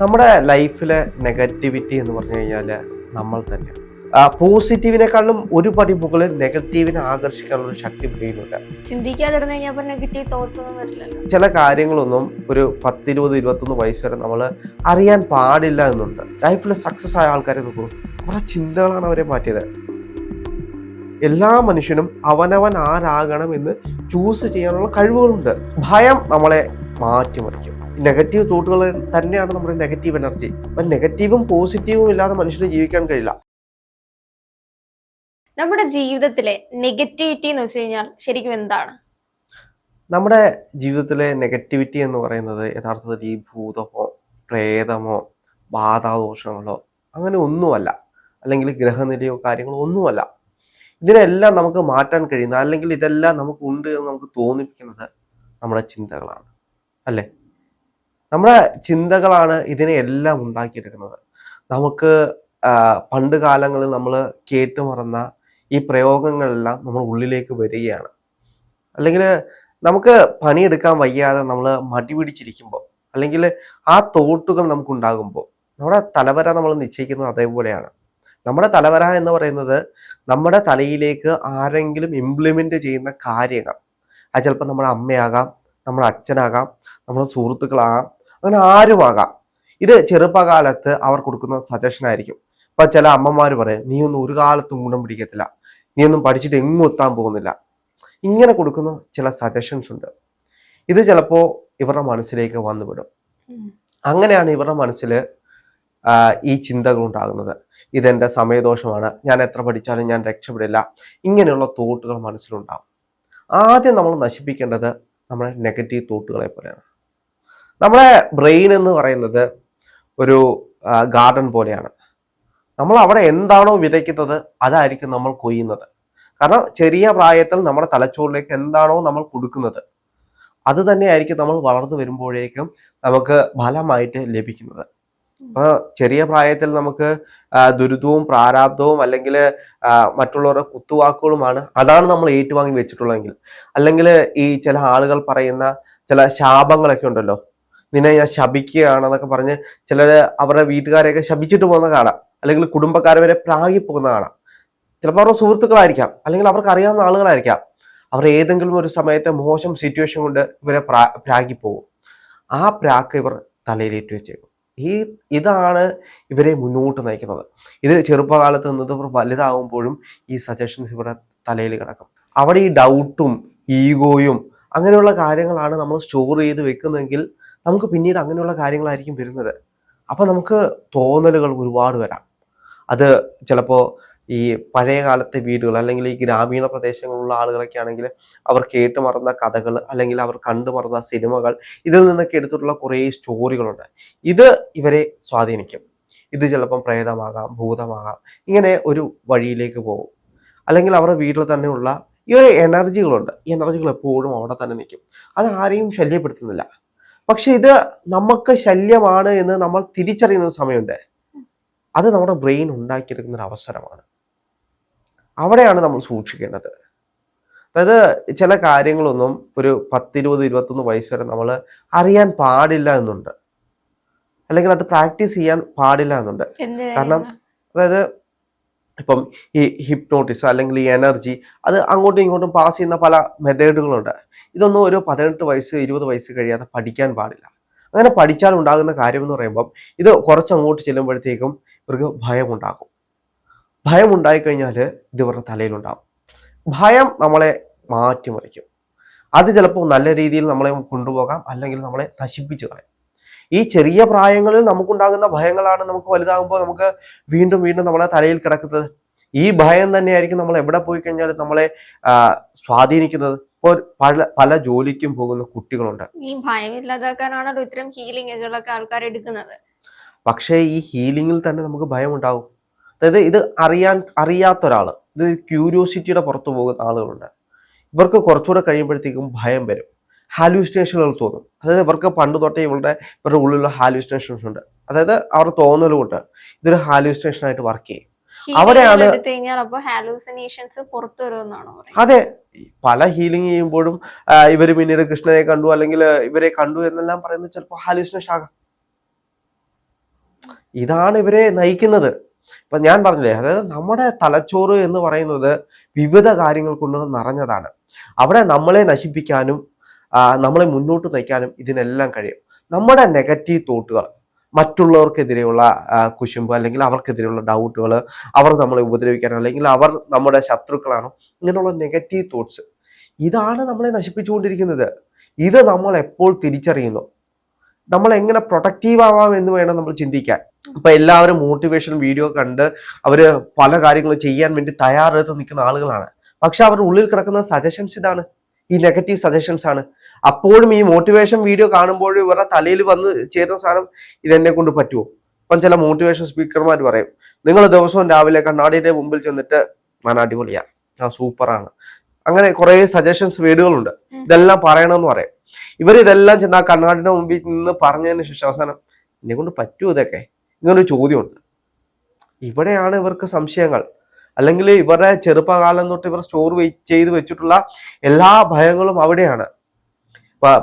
നമ്മുടെ ലൈഫിലെ നെഗറ്റിവിറ്റി എന്ന് പറഞ്ഞു കഴിഞ്ഞാൽ നമ്മൾ തന്നെ. പോസിറ്റീവിനെക്കാളും ഒരു പടി മുകളിൽ നെഗറ്റീവിനെ ആകർഷിക്കാനുള്ള ഒരു ശക്തി ബ്രെയിനുണ്ട് ചിന്തിക്കാതിരുന്നു കഴിഞ്ഞാൽ നെഗറ്റീവ് തോട്ട്സ് ഒന്നും വരില്ലല്ലോ. ചില കാര്യങ്ങളൊന്നും ഒരു പത്തിരുപത് ഇരുപത്തൊന്ന് വയസ്സ് വരെ നമ്മൾ അറിയാൻ പാടില്ല എന്നുണ്ട്. ലൈഫിൽ സക്സസ് ആയ ആൾക്കാരെ നോക്കൂ. കുറെ ചിന്തകളാണ് അവരെ മാറ്റിയത്. എല്ലാ മനുഷ്യനും അവനവൻ ആരാകണം എന്ന് ചൂസ് ചെയ്യാനുള്ള കഴിവുകളുണ്ട്. ഭയം നമ്മളെ മാറ്റിമറിക്കും. നെഗറ്റീവ് തോട്ടുകൾ തന്നെയാണ് നമ്മുടെ നെഗറ്റീവ് എനർജി അപ്പം നെഗറ്റീവും പോസിറ്റീവും ഇല്ലാതെ മനുഷ്യന് ജീവിക്കാൻ കഴിയില്ല. നമ്മുടെ ജീവിതത്തിലെ നെഗറ്റിവിറ്റി എന്ന് വെച്ച് കഴിഞ്ഞാൽ ശരിക്കും എന്താണ്? നമ്മുടെ ജീവിതത്തിലെ നെഗറ്റിവിറ്റി എന്ന് പറയുന്നത് യഥാർത്ഥത്തിൽ ഈ ഭൂതമോ പ്രേതമോ ബാധാദോഷങ്ങളോ അങ്ങനെ ഒന്നുമല്ല. അല്ലെങ്കിൽ ഗ്രഹനിലയോ കാര്യങ്ങളോ ഒന്നുമല്ല. ഇതിനെല്ലാം നമുക്ക് മാറ്റാൻ കഴിയുന്ന അല്ലെങ്കിൽ ഇതെല്ലാം നമുക്ക് ഉണ്ട് എന്ന് നമുക്ക് തോന്നിപ്പിക്കുന്നത് നമ്മുടെ ചിന്തകളാണ്. അല്ലേ? നമ്മുടെ ചിന്തകളാണ് ഇതിനെ എല്ലാം ഉണ്ടാക്കിയെടുക്കുന്നത്. നമുക്ക് പണ്ട് കാലങ്ങളിൽ നമ്മൾ കേട്ടുമറന്ന ഈ പ്രയോഗങ്ങളെല്ലാം നമ്മൾ ഉള്ളിലേക്ക് വരികയാണ്. അല്ലെങ്കിൽ നമുക്ക് പണിയെടുക്കാൻ വയ്യാതെ നമ്മൾ മടി പിടിച്ചിരിക്കുമ്പോൾ അല്ലെങ്കിൽ ആ തോട്ടുകൾ നമുക്കുണ്ടാകുമ്പോൾ നമ്മുടെ തലവര നമ്മൾ നിശ്ചയിക്കുന്നത് അതേപോലെയാണ്. നമ്മുടെ തലവര എന്ന് പറയുന്നത് നമ്മുടെ തലയിലേക്ക് ആരെങ്കിലും ഇംപ്ലിമെന്റ് ചെയ്യുന്ന കാര്യങ്ങൾ. അത് ചിലപ്പോൾ നമ്മുടെ അമ്മയാകാം നമ്മുടെ അച്ഛനാകാം നമ്മുടെ സുഹൃത്തുക്കളാകാം അങ്ങനെ ആരുമാകാം ഇത് ചെറുപ്പകാലത്ത് അവർ കൊടുക്കുന്ന സജഷൻ ആയിരിക്കും. ഇപ്പൊ ചില അമ്മമാർ പറയും നീ ഒന്നും ഒരു കാലത്തും ഗുണം പിടിക്കത്തില്ല. നീ ഒന്നും പഠിച്ചിട്ട് എങ്ങും എത്താൻ പോകുന്നില്ല. ഇങ്ങനെ കൊടുക്കുന്ന ചില സജഷൻസ് ഉണ്ട്. ഇത് ചിലപ്പോ ഇവരുടെ മനസ്സിലേക്ക് വന്നുവിടും. അങ്ങനെയാണ് ഇവരുടെ മനസ്സിൽ ഈ ചിന്തകൾ ഉണ്ടാകുന്നത്. ഇതെന്റെ സമയദോഷമാണ്. ഞാൻ എത്ര പഠിച്ചാലും ഞാൻ രക്ഷപ്പെടില്ല. ഇങ്ങനെയുള്ള തോട്ടുകൾ മനസ്സിലുണ്ടാവും. ആദ്യം നമ്മൾ നശിപ്പിക്കേണ്ടത് നമ്മുടെ നെഗറ്റീവ് തോട്ടുകളെ പോലെയാണ്. നമ്മുടെ ബ്രെയിൻ എന്ന് പറയുന്നത് ഒരു ഗാർഡൻ പോലെയാണ്. നമ്മൾ അവിടെ എന്താണോ വിതയ്ക്കുന്നത് അതായിരിക്കും നമ്മൾ കൊയ്യുന്നത്. കാരണം ചെറിയ പ്രായത്തിൽ നമ്മുടെ തലച്ചോറിലേക്ക് എന്താണോ നമ്മൾ കൊടുക്കുന്നത് അത് തന്നെയായിരിക്കും നമ്മൾ വളർന്നു വരുമ്പോഴേക്കും നമുക്ക് ഫലമായിട്ട് ലഭിക്കുന്നത്. അപ്പൊ ചെറിയ പ്രായത്തിൽ നമുക്ക് ദുരിതവും പ്രാരാബ്ദവും അല്ലെങ്കിൽ മറ്റുള്ളവരുടെ കുത്തുവാക്കുകളുമാണ് അതാണ് നമ്മൾ ഏറ്റുവാങ്ങി വെച്ചിട്ടുള്ളതെങ്കിൽ. അല്ലെങ്കിൽ ഈ ചില ആളുകൾ പറയുന്ന ചില ശാപങ്ങളൊക്കെ ഉണ്ടല്ലോ നിന്നെ ഞാൻ ശപിക്കുകയാണെന്നൊക്കെ പറഞ്ഞ് ചിലർ അവരുടെ വീട്ടുകാരെയൊക്കെ ശപിച്ചിട്ട് പോകുന്ന കാണാം. അല്ലെങ്കിൽ കുടുംബക്കാരെ വരെ പ്രാഗി പോകുന്ന കാണാം. ചിലപ്പോൾ അവരുടെ സുഹൃത്തുക്കളായിരിക്കാം. അല്ലെങ്കിൽ അവർക്ക് അറിയാവുന്ന ആളുകളായിരിക്കാം. അവർ ഏതെങ്കിലും ഒരു സമയത്തെ മോശം സിറ്റുവേഷൻ കൊണ്ട് ഇവരെ പ്രാ പ്രാഗി പോകും. ആ പ്രാക്ക് ഇവർ തലയിലേറ്റ് വെച്ചേക്കും ഈ ഇതാണ് ഇവരെ മുന്നോട്ട് നയിക്കുന്നത്. ഇത് ചെറുപ്പകാലത്ത് നിന്നത് ഇവർ വലുതാകുമ്പോഴും ഈ സജഷൻസ് ഇവരുടെ തലയിൽ കിടക്കും. അവിടെ ഈ ഡൗട്ടും ഈഗോയും അങ്ങനെയുള്ള കാര്യങ്ങളാണ് നമ്മൾ സ്റ്റോർ ചെയ്ത് വെക്കുന്നതെങ്കിൽ നമുക്ക് പിന്നീട് അങ്ങനെയുള്ള കാര്യങ്ങളായിരിക്കും വരുന്നത്. അപ്പോൾ നമുക്ക് തോന്നലുകൾ ഒരുപാട് വരാം. അത് ചിലപ്പോൾ ഈ പഴയ കാലത്തെ വീടുകൾ അല്ലെങ്കിൽ ഈ ഗ്രാമീണ പ്രദേശങ്ങളിലുള്ള ആളുകളൊക്കെ ആണെങ്കിൽ അവർ കേട്ട് മറന്ന കഥകൾ അല്ലെങ്കിൽ അവർ കണ്ടു മറന്ന സിനിമകൾ ഇതിൽ നിന്നൊക്കെ എടുത്തിട്ടുള്ള കുറേ സ്റ്റോറികളുണ്ട്. ഇത് ഇവരെ സ്വാധീനിക്കും. ഇത് ചിലപ്പം പ്രേതമാകാം ഭൂതമാകാം ഇങ്ങനെ ഒരു വഴിയിലേക്ക് പോകും. അല്ലെങ്കിൽ അവരുടെ വീട്ടിൽ തന്നെയുള്ള ഈ ഒരു എനർജികളുണ്ട് ഈ എനർജികൾ എപ്പോഴും അവിടെ തന്നെ നിൽക്കും. അത് ആരെയും ശല്യപ്പെടുത്തുന്നില്ല. പക്ഷെ ഇത് നമുക്ക് ശല്യമാണ് എന്ന് നമ്മൾ തിരിച്ചറിയുന്ന സമയമുണ്ട്. അത് നമ്മുടെ ബ്രെയിൻ ഉണ്ടാക്കിയെടുക്കുന്ന ഒരു അവസരമാണ്. അവിടെയാണ് നമ്മൾ സൂക്ഷിക്കേണ്ടത്. അതായത് ചില കാര്യങ്ങളൊന്നും ഒരു പത്തിരുപത് ഇരുപത്തൊന്ന് വയസ്സ് വരെ നമ്മൾ അറിയാൻ പാടില്ല എന്നുണ്ട്. അല്ലെങ്കിൽ അത് പ്രാക്ടീസ് ചെയ്യാൻ പാടില്ല എന്നുണ്ട്. കാരണം അതായത് ഇപ്പം ഈ ഹിപ്നോട്ടിസ് അല്ലെങ്കിൽ ഈ എനർജി അത് അങ്ങോട്ടും ഇങ്ങോട്ടും പാസ് ചെയ്യുന്ന പല മെത്തേഡുകളുണ്ട് ഇതൊന്നും ഒരു പതിനെട്ട് വയസ്സ് ഇരുപത് വയസ്സ് കഴിയാതെ പഠിക്കാൻ പാടില്ല. അങ്ങനെ പഠിച്ചാൽ ഉണ്ടാകുന്ന കാര്യം എന്ന് പറയുമ്പം ഇത് കുറച്ച് അങ്ങോട്ട് ചെല്ലുമ്പോഴത്തേക്കും ഇവർക്ക് ഭയം ഉണ്ടാകും ഭയം ഉണ്ടായിക്കഴിഞ്ഞാൽ ഇത് ഇവരുടെ തലയിലുണ്ടാകും ഭയം നമ്മളെ മാറ്റിമറിക്കും. അത് ചിലപ്പോൾ നല്ല രീതിയിൽ നമ്മളെ കൊണ്ടുപോകാം അല്ലെങ്കിൽ നമ്മളെ നശിപ്പിച്ചു കളയും. ഈ ചെറിയ പ്രായങ്ങളിൽ നമുക്കുണ്ടാകുന്ന ഭയങ്ങളാണ് നമുക്ക് വലുതാകുമ്പോൾ നമുക്ക് വീണ്ടും വീണ്ടും നമ്മളെ തലയിൽ കിടക്കുന്നത്. ഈ ഭയം തന്നെയായിരിക്കും നമ്മൾ എവിടെ പോയി കഴിഞ്ഞാലും നമ്മളെ സ്വാധീനിക്കുന്നത്. ഇപ്പോൾ പല പല ജോലിക്കും പോകുന്ന കുട്ടികളുണ്ട്. ഈ ഭയമില്ലാതാക്കാനാണല്ലോ ഇത്തരം ഹീലിംഗുകളൊക്കെ ആൾക്കാർ എടുക്കുന്നത്. പക്ഷേ ഈ ഹീലിംഗിൽ തന്നെ നമുക്ക് ഭയം ഉണ്ടാകും അതായത് ഇത് അറിയാൻ അറിയാത്ത ഒരാൾ ഇത് ക്യൂരിയോസിറ്റിയുടെ പുറത്തു പോകുന്ന ആളുകളുണ്ട്. ഇവർക്ക് കുറച്ചുകൂടെ കഴിയുമ്പോഴത്തേക്കും ഭയം വരും. ഹാലൂസിനേഷനുകൾ തോന്നും. അതായത് ഇവർക്ക് പണ്ട് തൊട്ടേ ഇവരുടെ ഇവരുടെ ഉള്ളിലുള്ള ഹാലൂസിനേഷൻസ് ഉണ്ട്. അതായത് അവർ തോന്നലുകൊണ്ട് ഇതൊരു ഹാലൂസിനേഷൻ ആയിട്ട് വർക്ക് ചെയ്യും. അവിടെയാണ് അതെ. പല ഹീലിംഗ് ചെയ്യുമ്പോഴും ഇവർ പിന്നീട് കൃഷ്ണനെ കണ്ടു അല്ലെങ്കിൽ ഇവരെ കണ്ടു എന്നെല്ലാം പറയുന്നത് ചിലപ്പോൾ ഹാലൂസിനേഷൻ ആകാം. ഇതാണ് ഇവരെ നയിക്കുന്നത്. ഇപ്പൊ ഞാൻ പറഞ്ഞില്ലേ അതായത് നമ്മുടെ തലച്ചോറ് എന്ന് പറയുന്നത് വിവിധ കാര്യങ്ങൾ കൊണ്ട് നിറഞ്ഞതാണ്. അവിടെ നമ്മളെ നശിപ്പിക്കാനും നമ്മളെ മുന്നോട്ട് നയിക്കാനും ഇതിനെല്ലാം കഴിയും. നമ്മുടെ നെഗറ്റീവ് തോട്ടുകൾ മറ്റുള്ളവർക്കെതിരെയുള്ള കുശുമ്പ് അല്ലെങ്കിൽ അവർക്കെതിരെയുള്ള ഡൗട്ടുകൾ അവർ നമ്മളെ ഉപദ്രവിക്കാനോ അല്ലെങ്കിൽ അവർ നമ്മുടെ ശത്രുക്കളാണോ ഇങ്ങനെയുള്ള നെഗറ്റീവ് തോട്ട്സ് ഇതാണ് നമ്മളെ നശിപ്പിച്ചുകൊണ്ടിരിക്കുന്നത്. ഇത് നമ്മൾ എപ്പോൾ തിരിച്ചറിയുന്നു? നമ്മൾ എങ്ങനെ പ്രൊട്ടക്റ്റീവ് ആവാം എന്ന് വേണം നമ്മൾ ചിന്തിക്കാൻ. ഇപ്പൊ എല്ലാവരും മോട്ടിവേഷൻ വീഡിയോ കണ്ട് അവർ പല കാര്യങ്ങളും ചെയ്യാൻ വേണ്ടി തയ്യാറെടുത്ത് നിൽക്കുന്ന ആളുകളാണ്. പക്ഷെ അവരുടെ ഉള്ളിൽ കിടക്കുന്ന സജഷൻസ് ഇതാണ്. ഈ നെഗറ്റീവ് സജഷൻസ് ആണ്. അപ്പോഴും ഈ മോട്ടിവേഷൻ വീഡിയോ കാണുമ്പോഴും ഇവരുടെ തലയിൽ വന്ന് ചേരുന്ന സാധനം ഇതെന്നെ കൊണ്ട് പറ്റുമോ ഇപ്പം ചില മോട്ടിവേഷൻ സ്പീക്കർമാർ പറയും നിങ്ങൾ ദിവസവും രാവിലെ കണ്ണാടിയുടെ മുമ്പിൽ ചെന്നിട്ട് ഞാൻ അടിപൊളിയാ ഞാൻ സൂപ്പറാണ് അങ്ങനെ കുറേ സജഷൻസ് വീടുകളുണ്ട് ഇതെല്ലാം പറയണമെന്ന് പറയും. ഇവർ ഇതെല്ലാം ചെന്ന് ആ കണ്ണാടിന്റെ മുമ്പിൽ നിന്ന് പറഞ്ഞതിന് ശേഷം അവസാനം എന്നെ കൊണ്ട് പറ്റുമോ ഇതൊക്കെ? ഇങ്ങനൊരു ചോദ്യമുണ്ട്. ഇവിടെയാണ് ഇവർക്ക് സംശയങ്ങൾ. അല്ലെങ്കിൽ ഇവരുടെ ചെറുപ്പകാലം തൊട്ട് ഇവർ സ്റ്റോർ ചെയ്ത് വെച്ചിട്ടുള്ള എല്ലാ ഭയങ്ങളും അവിടെയാണ്.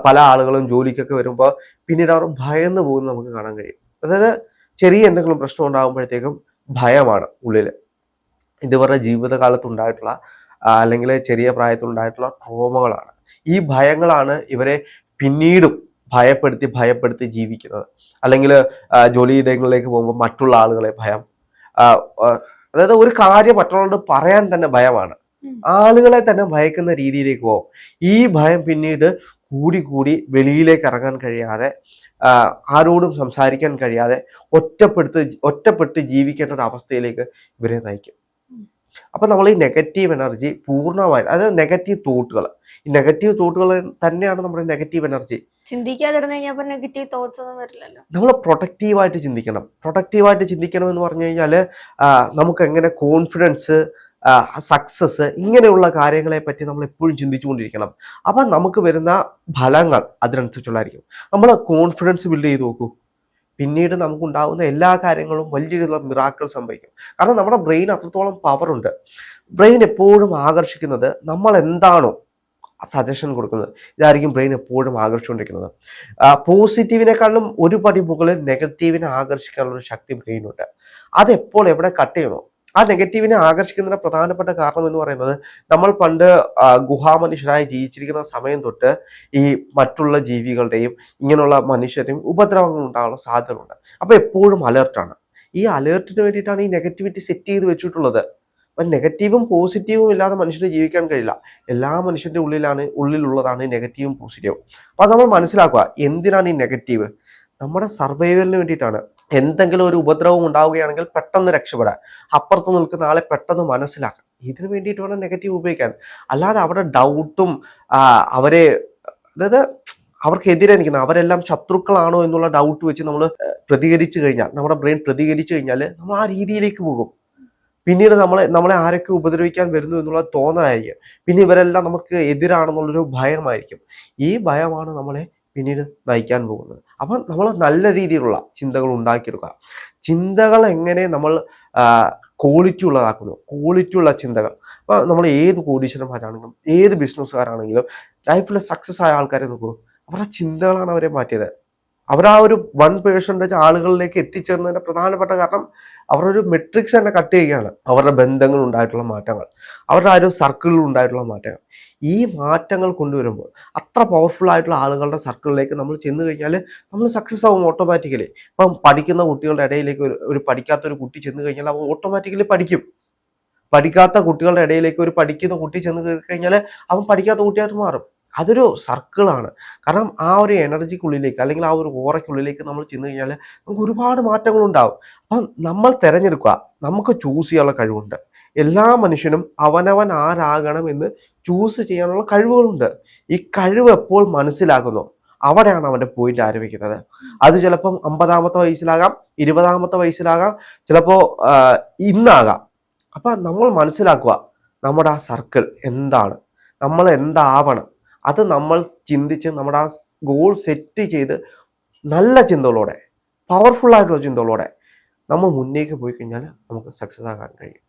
പല ആളുകളും ജോലിക്കൊക്കെ വരുമ്പോൾ പിന്നീട് അവർ ഭയന്ന് പോകുന്നത് നമുക്ക് കാണാൻ കഴിയും. അതായത് ചെറിയ എന്തെങ്കിലും പ്രശ്നം ഉണ്ടാകുമ്പോഴത്തേക്കും ഭയമാണ് ഉള്ളിൽ ഇത് ഇവരുടെ ജീവിതകാലത്ത് ഉണ്ടായിട്ടുള്ള അല്ലെങ്കിൽ ചെറിയ പ്രായത്തിൽ ഉണ്ടായിട്ടുള്ള ട്രോമകളാണ്. ഈ ഭയങ്ങളാണ് ഇവരെ പിന്നീടും ഭയപ്പെടുത്തി ഭയപ്പെടുത്തി ജീവിക്കുന്നത്. അല്ലെങ്കിൽ ജോലിയിടങ്ങളിലേക്ക് പോകുമ്പോൾ മറ്റുള്ള ആളുകളെ ഭയം അതായത് ഒരു കാര്യം മറ്റുള്ളവരോട് പറയാൻ തന്നെ ഭയമാണ്. ആളുകളെ തന്നെ ഭയക്കുന്ന രീതിയിലേക്ക് പോകും ഈ ഭയം പിന്നീട് കൂടി കൂടി വെളിയിലേക്ക് ഇറങ്ങാൻ കഴിയാതെ ആരോടും സംസാരിക്കാൻ കഴിയാതെ ഒറ്റപ്പെടുത്ത് ഒറ്റപ്പെട്ട് ജീവിക്കേണ്ട ഒരു അവസ്ഥയിലേക്ക് ഇവരെ നയിക്കും. അപ്പൊ നമ്മൾ ഈ നെഗറ്റീവ് എനർജി പൂർണമായിട്ട് അതായത് നെഗറ്റീവ് തോട്ടുകൾ ഈ നെഗറ്റീവ് തോട്ടുകൾ തന്നെയാണ് നമ്മുടെ നെഗറ്റീവ് എനർജി ചിന്തിക്കാതിരുന്നു കഴിഞ്ഞാൽ അപ്പൊ നെഗറ്റീവ് തോട്ട്സ് ഒന്നും വരില്ലല്ലോ. നമ്മൾ പ്രൊട്ടക്റ്റീവായിട്ട് ചിന്തിക്കണം. പ്രൊട്ടക്റ്റീവായിട്ട് ചിന്തിക്കണം എന്ന് പറഞ്ഞു കഴിഞ്ഞാൽ നമുക്ക് എങ്ങനെ കോൺഫിഡൻസ് സക്സസ് ഇങ്ങനെയുള്ള കാര്യങ്ങളെ പറ്റി നമ്മൾ എപ്പോഴും ചിന്തിച്ചുകൊണ്ടിരിക്കണം. അപ്പം നമുക്ക് വരുന്ന ഫലങ്ങൾ അതിനനുസരിച്ചുള്ളതായിരിക്കും. നമ്മൾ കോൺഫിഡൻസ് ബിൽഡ് ചെയ്ത് നോക്കൂ. പിന്നീട് നമുക്കുണ്ടാകുന്ന എല്ലാ കാര്യങ്ങളും വലിയ രീതിയിലുള്ള മിറാക്കൾ സംഭവിക്കും. കാരണം നമ്മുടെ ബ്രെയിൻ അത്രത്തോളം പവറുണ്ട് ബ്രെയിൻ എപ്പോഴും ആകർഷിക്കുന്നത് നമ്മൾ എന്താണോ സജഷൻ കൊടുക്കുന്നത്. ഇതായിരിക്കും ബ്രെയിൻ എപ്പോഴും ആകർഷിച്ചുകൊണ്ടിരിക്കുന്നത്. പോസിറ്റീവിനെക്കാളും ഒരു പടി മുകളിൽ നെഗറ്റീവിനെ ആകർഷിക്കാനുള്ള ശക്തി ബ്രെയിനുണ്ട് അതെപ്പോൾ എവിടെ കട്ട് ചെയ്യുന്നു? ആ നെഗറ്റീവിനെ ആകർഷിക്കുന്നതിന് പ്രധാനപ്പെട്ട കാരണം എന്ന് പറയുന്നത് നമ്മൾ പണ്ട് ഗുഹാമനുഷ്യരായി ജീവിച്ചിരിക്കുന്ന സമയം തൊട്ട് ഈ മറ്റുള്ള ജീവികളുടെയും ഇങ്ങനെയുള്ള മനുഷ്യരുടെയും ഉപദ്രവങ്ങൾ ഉണ്ടാകാനുള്ള സാധ്യതകളുണ്ട്. അപ്പോൾ എപ്പോഴും അലേർട്ടാണ് ഈ അലേർട്ടിന് വേണ്ടിയിട്ടാണ് ഈ നെഗറ്റിവിറ്റി സെറ്റ് ചെയ്ത് വെച്ചിട്ടുള്ളത്. അപ്പൊ നെഗറ്റീവും പോസിറ്റീവും ഇല്ലാതെ മനുഷ്യന് ജീവിക്കാൻ കഴിയില്ല. എല്ലാ മനുഷ്യന്റെ ഉള്ളിലാണ് ഉള്ളിലുള്ളതാണ് നെഗറ്റീവും പോസിറ്റീവും. അപ്പോൾ അത് നമ്മൾ മനസ്സിലാക്കുക എന്തിനാണ് ഈ നെഗറ്റീവ്? നമ്മുടെ സർവൈവലിന് വേണ്ടിയിട്ടാണ്. എന്തെങ്കിലും ഒരു ഉപദ്രവം ഉണ്ടാവുകയാണെങ്കിൽ പെട്ടെന്ന് രക്ഷപ്പെടാൻ. അപ്പുറത്ത് നിൽക്കുന്ന ആളെ പെട്ടെന്ന് മനസ്സിലാക്കാം ഇതിനു വേണ്ടിയിട്ട് വേണം നെഗറ്റീവ് ഉപയോഗിക്കാൻ. അല്ലാതെ അവരുടെ ഡൗട്ടും അവരെ അതായത് അവർക്കെതിരെ നിൽക്കുന്ന അവരെല്ലാം ശത്രുക്കളാണോ എന്നുള്ള ഡൗട്ട് വെച്ച് നമ്മൾ പ്രതികരിച്ചു കഴിഞ്ഞാൽ നമ്മുടെ ബ്രെയിൻ പ്രതികരിച്ചു കഴിഞ്ഞാൽ നമ്മൾ ആ രീതിയിലേക്ക് പോകും. പിന്നീട് നമ്മളെ നമ്മളെ ആരൊക്കെ ഉപദ്രവിക്കാൻ വരുന്നു എന്നുള്ള തോന്നലായിരിക്കും. പിന്നെ ഇവരെല്ലാം നമുക്ക് എതിരാണെന്നുള്ളൊരു ഭയമായിരിക്കും. ഈ ഭയമാണ് നമ്മളെ പിന്നീട് നയിക്കാൻ പോകുന്നത്. അപ്പം നമ്മൾ നല്ല രീതിയിലുള്ള ചിന്തകൾ ഉണ്ടാക്കിയെടുക്കുക. ചിന്തകൾ എങ്ങനെ നമ്മൾ ക്വാളിറ്റി ഉള്ളതാക്കുന്നു. ക്വാളിറ്റി ഉള്ള ചിന്തകൾ. അപ്പോൾ നമ്മൾ ഏത് കോടീശ്വരന്മാരാണെങ്കിലും ഏത് ബിസിനസ്സുകാരാണെങ്കിലും ലൈഫിൽ സക്സസ് ആയ ആൾക്കാരെ നോക്കൂ. അവരുടെ ചിന്തകളാണ് അവരെ മാറ്റിയത്. അവർ ആ ഒരു വൺ പേഴ്സന്റേജ് ആളുകളിലേക്ക് എത്തിച്ചേർന്നതിന്റെ പ്രധാനപ്പെട്ട കാരണം അവരൊരു മെട്രിക്സ് തന്നെ കട്ട് ചെയ്യുകയാണ്. അവരുടെ ബന്ധങ്ങൾ ഉണ്ടായിട്ടുള്ള മാറ്റങ്ങൾ. അവരുടെ ആ ഒരു സർക്കിളിൽ ഉണ്ടായിട്ടുള്ള മാറ്റങ്ങൾ. ഈ മാറ്റങ്ങൾ കൊണ്ടുവരുമ്പോൾ അത്ര പവർഫുൾ ആയിട്ടുള്ള ആളുകളുടെ സർക്കിളിലേക്ക് നമ്മൾ ചെന്ന് കഴിഞ്ഞാൽ നമ്മൾ സക്സസ് ആവും ഓട്ടോമാറ്റിക്കലി ഇപ്പം പഠിക്കുന്ന കുട്ടികളുടെ ഇടയിലേക്ക് ഒരു ഒരു പഠിക്കാത്തൊരു കുട്ടി ചെന്ന് കഴിഞ്ഞാൽ അവൻ ഓട്ടോമാറ്റിക്കലി പഠിക്കും. പഠിക്കാത്ത കുട്ടികളുടെ ഇടയിലേക്ക് ഒരു പഠിക്കുന്ന കുട്ടി ചെന്ന് കഴിഞ്ഞാൽ അവൻ പഠിക്കാത്ത കുട്ടിയായിട്ട് മാറും. അതൊരു സർക്കിളാണ് കാരണം ആ ഒരു എനർജിക്കുള്ളിലേക്ക് അല്ലെങ്കിൽ ആ ഒരു ഓറയ്ക്കുള്ളിലേക്ക് നമ്മൾ ചെന്ന് കഴിഞ്ഞാൽ നമുക്ക് ഒരുപാട് മാറ്റങ്ങളുണ്ടാവും അപ്പം നമ്മൾ തിരഞ്ഞെടുക്കുക. നമുക്ക് ചൂസ് ചെയ്യാനുള്ള കഴിവുണ്ട്. എല്ലാ മനുഷ്യനും അവനവൻ ആരാകണം എന്ന് ചൂസ് ചെയ്യാനുള്ള കഴിവുകളുണ്ട്. ഈ കഴിവ് എപ്പോൾ മനസ്സിലാകുന്നു അവിടെയാണ് അവന്റെ പോയിന്റ് ആരംഭിക്കുന്നത്. അത് ചിലപ്പം അമ്പതാമത്തെ വയസ്സിലാകാം ഇരുപതാമത്തെ വയസ്സിലാകാം ചിലപ്പോൾ ഇന്നാകാം. അപ്പം നമ്മൾ മനസ്സിലാക്കുക നമ്മുടെ ആ സർക്കിൾ എന്താണ്. നമ്മൾ എന്താവണം. അത് നമ്മൾ ചിന്തിച്ച് നമ്മുടെ ആ ഗോൾ സെറ്റ് ചെയ്ത് നല്ല ചിന്തകളോടെ പവർഫുൾ ആയിട്ടുള്ള ചിന്തകളോടെ നമ്മൾ മുന്നേക്ക് പോയി കഴിഞ്ഞാൽ നമുക്ക് സക്സസ് ആകാൻ കഴിയും.